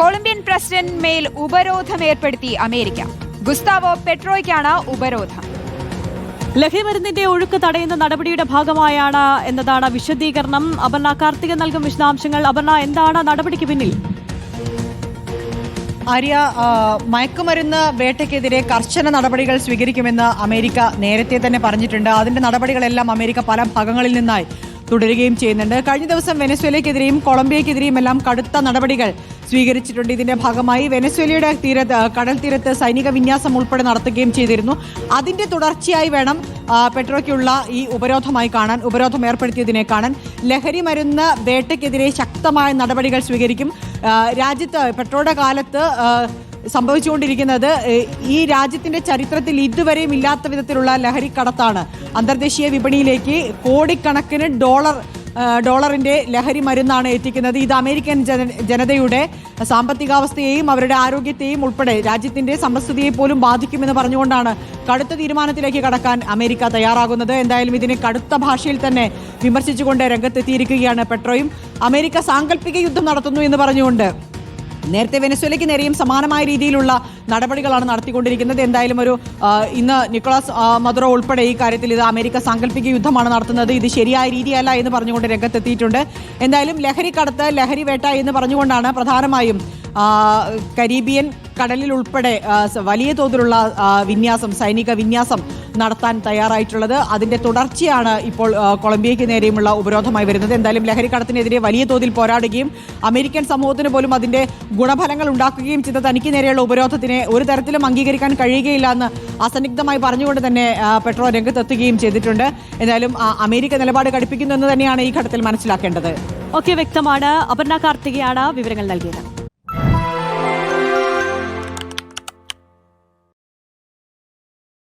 Colombian president മേൽ ഉപരോധം ഏർപ്പെടുത്തി അമേരിക്ക. ഗുസ്താവോ പെട്രോയ്ക്കാണ് ഉപരോധം. ലഹരിമരുന്നിന്റെ ഒഴുക്ക് തടയുന്ന നടപടിയുടെ ഭാഗമായാണ് എന്നതാണ് വിശദീകരണം. അപർണ കാർത്തിക നൽകും വിശദാംശങ്ങൾ. അപർണ എന്താണ് നടപടിക്ക് പിന്നിൽ? ആര്യ മയക്കുമരുന്ന് വേട്ടയ്ക്കെതിരെ കർശന നടപടികൾ സ്വീകരിക്കുമെന്ന് അമേരിക്ക നേരത്തെ തന്നെ പറഞ്ഞിട്ടുണ്ട്. അതിന്റെ നടപടികളെല്ലാം അമേരിക്ക പല ഭാഗങ്ങളിൽ നിന്നായി തുടരുകയും ചെയ്യുന്നുണ്ട്. കഴിഞ്ഞ ദിവസം വെനസ്വേലയ്ക്കെതിരെയും കൊളംബിയക്കെതിരെയും എല്ലാം കടുത്ത നടപടികൾ സ്വീകരിച്ചിട്ടുണ്ട്. ഇതിന്റെ ഭാഗമായി വെനസ്വേലയുടെ തീരത്ത് കടൽ തീരത്ത് സൈനിക വിന്യാസം ഉൾപ്പെടെ നടത്തുകയും ചെയ്തിരുന്നു. അതിന്റെ തുടർച്ചയായി വേണം പെട്രോയ്ക്കുള്ള ഈ ഉപരോധമായി കാണാൻ ഉപരോധം ഏർപ്പെടുത്തിയതിനെ കാണാൻ. ലഹരി മരുന്ന് വേട്ടയ്ക്കെതിരെ ശക്തമായ നടപടികൾ സ്വീകരിക്കും. രാജ്യത്ത് പെട്രോയുടെ കാലത്ത് സംഭവിച്ചുകൊണ്ടിരിക്കുന്നത് ഈ രാജ്യത്തിന്റെ ചരിത്രത്തിൽ ഇതുവരെയും ഇല്ലാത്ത വിധത്തിലുള്ള ലഹരി കടത്താണ്. അന്തർദേശീയ വിപണിയിലേക്ക് കോടിക്കണക്കിന് ഡോളർ ഡോളറിന്റെ ലഹരി മരുന്നാണ് എത്തിക്കുന്നത് ഇത് അമേരിക്കൻ ജന ജനതയുടെ സാമ്പത്തികാവസ്ഥയെയും അവരുടെ ആരോഗ്യത്തെയും ഉൾപ്പെടെ രാജ്യത്തിന്റെ സമസ്തയെ പോലും ബാധിക്കുമെന്ന് പറഞ്ഞുകൊണ്ടാണ് കടുത്ത തീരുമാനത്തിലേക്ക് കടക്കാൻ അമേരിക്ക തയ്യാറാകുന്നത്. എന്തായാലും ഇതിനെ കടുത്ത ഭാഷയിൽ തന്നെ വിമർശിച്ചുകൊണ്ട് രംഗത്തെത്തിയിരിക്കുകയാണ് പെട്രോയും. അമേരിക്ക സാങ്കല്പിക യുദ്ധം നടത്തുന്നു എന്ന് പറഞ്ഞുകൊണ്ട് നേരത്തെ വെനസ്വേലയ്ക്ക് നേരെയും സമാനമായ രീതിയിലുള്ള നടപടികളാണ് നടത്തിക്കൊണ്ടിരിക്കുന്നത്. എന്തായാലും ഒരു ഇന്ന് നിക്കോളാസ് മദുറോ ഉൾപ്പെടെ ഈ കാര്യത്തിൽ ഇത് അമേരിക്ക സാങ്കല്പിക യുദ്ധമാണ് നടത്തുന്നത്. ഇത് ശരിയായ രീതിയല്ല എന്ന് പറഞ്ഞുകൊണ്ട് രംഗത്തെത്തിയിട്ടുണ്ട്. എന്തായാലും ലഹരി കടത്ത് ലഹരി വേട്ട എന്ന് പറഞ്ഞുകൊണ്ടാണ് പ്രധാനമായും കരീബിയൻ കടലിൽ ഉൾപ്പെടെ വലിയ തോതിലുള്ള വിന്യാസം സൈനിക വിന്യാസം നടത്താൻ തയ്യാറായിട്ടുള്ളത്. അതിന്റെ തുടർച്ചയാണ് ഇപ്പോൾ കൊളംബിയയ്ക്ക് നേരെയുമുള്ള ഉപരോധമായി വരുന്നത്. എന്തായാലും ലഹരി കടത്തിനെതിരെ വലിയ തോതിൽ പോരാടുകയും അമേരിക്കൻ സമൂഹത്തിന് പോലും അതിന്റെ ഗുണഫലങ്ങൾ ഉണ്ടാക്കുകയും ചെയ്ത തനിക്ക് നേരെയുള്ള ഉപരോധത്തിനെ ഒരു തരത്തിലും അംഗീകരിക്കാൻ കഴിയുകയില്ല എന്ന് അസന്നിഗ്ധമായി പറഞ്ഞുകൊണ്ട് തന്നെ പെട്രോൾ പെട്രോ രംഗത്തെത്തുകയും ചെയ്തിട്ടുണ്ട്. എന്തായാലും അമേരിക്ക നിലപാട് കടുപ്പിക്കുന്നു എന്ന് തന്നെയാണ് ഈ ഘട്ടത്തിൽ മനസ്സിലാക്കേണ്ടത്. ഓക്കെ വ്യക്തമാണ്. അപർണ കാർത്തികയാണ് വിവരങ്ങൾ നൽകിയത്.